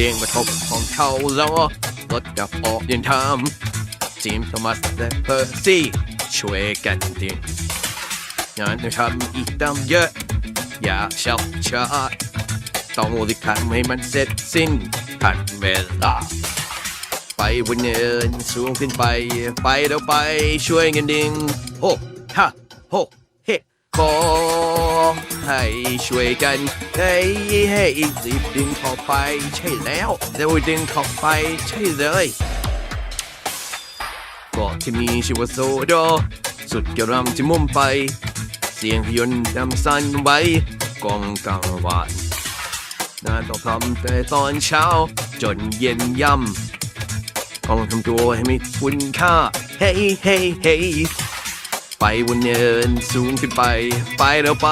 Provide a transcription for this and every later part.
สียงประทบของเขาล้อรถกับออกเดินทางทีมโทมัสและเพอร์ซี่ช่วยกันดิงานจะทำอีกตั้งเยอะ อย่าเช้าช้าต้องรีบทำให้มันเสร็จสิ้นทันเวลาไปบนเนินสูงขึ้นไป ไปแล้วไปช่วยกันดึงโฮฮะโฮเฮขอ ให้ช่วยกันเฮ้ยเฮ้ยรีบดึงเข้าไปใช่แล้วเร็วดึงเข้าไปใช่เลยเกาะที่มีชื่อว่าโซโดสุดกระรำที่มุ่มไป เสียงพยนต์ดำสันไว้กองกลางวานนานต้องทำแต่ตอนเช้า จนเย็นย่ำต้องทำตัวให้มีคุณค่า เฮ้ยเฮ้ยเฮ้ย ไปบนเนินสูงขึ้นไป ไปแล้วไป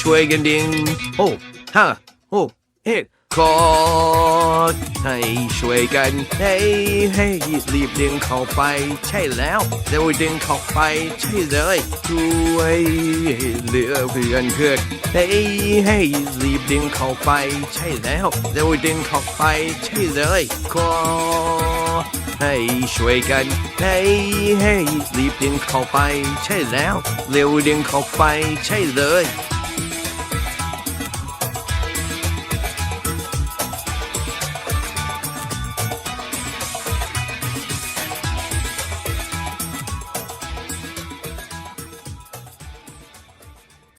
ช่วยกันดึงโอ้ฮ่าโอ้เฮ้ขอให้ช่วยกันเฮ้ยเฮ้ยรีบดึงเข้าไป ใช่แล้วเร็วดึงเข้าไปใช่เลยช่วยเหลือเพื่อนเพื่อนเฮ้ยเฮ้ยรีบดึงเข้าไป ใช่แล้วเร็วดึงเข้าไปใช่เลยขอ ให้ช่วยกันเฮ้ยเฮ้รีบเดินเข้าไป ใช่แล้ว เร็วเดินเข้าไป ใช่เลย